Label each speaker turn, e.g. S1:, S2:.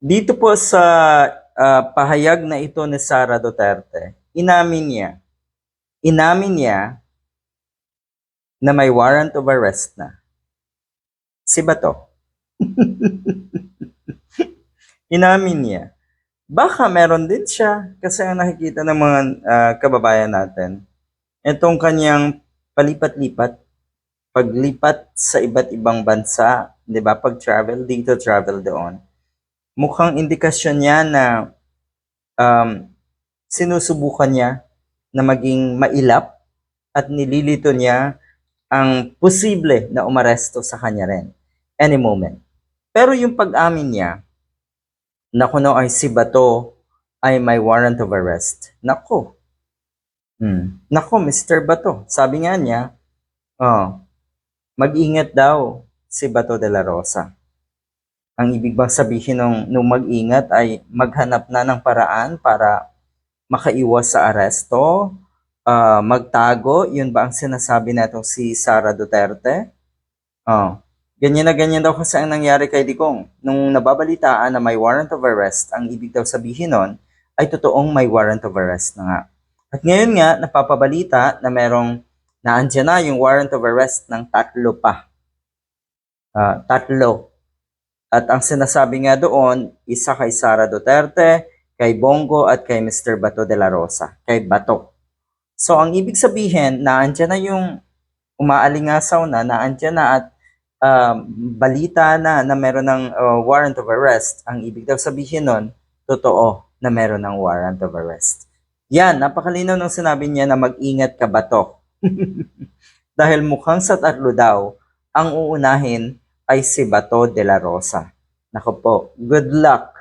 S1: Dito po sa ah, pahayag na ito ni Sara Duterte, inamin niya, inamin niya na may warrant of arrest na. Si Bato. inamin niya. Baka meron din siya kasi ang nakikita ng mga ah, kababayan natin, itong kanyang palipat-lipat, paglipat sa iba't ibang bansa, 'di ba? Pag travel dito, travel doon mukhang indikasyon niya na um, sinusubukan niya na maging mailap at nililito niya ang posible na umaresto sa kanya rin any moment. Pero yung pag-amin niya na kuno ay si Bato ay may warrant of arrest. Nako. Hmm. Nako, Mr. Bato. Sabi nga niya, oh, mag-ingat daw si Bato de la Rosa ang ibig bang sabihin ng nung mag-ingat ay maghanap na ng paraan para makaiwas sa aresto, ah, magtago, yun ba ang sinasabi natong si Sara Duterte? Oh, ganyan na ganyan daw kasi ang nangyari kay Digong. Nung nababalitaan na may warrant of arrest, ang ibig daw sabihin nun ay totoong may warrant of arrest na nga. At ngayon nga, napapabalita na merong naandyan na yung warrant of arrest ng tatlo pa. Ah, tatlo at ang sinasabi nga doon, isa kay Sara Duterte, kay Bongo at kay Mr. Bato de la Rosa, kay Bato. So ang ibig sabihin, naandyan na yung umaalingasaw na, naandyan na at um, balita na na meron ng uh, warrant of arrest. Ang ibig daw sabihin nun, totoo na meron ng warrant of arrest. Yan, napakalinaw nung sinabi niya na mag-ingat ka Bato. Dahil mukhang sa tatlo daw, ang uunahin ay si Bato de la Rosa. Nako po, good luck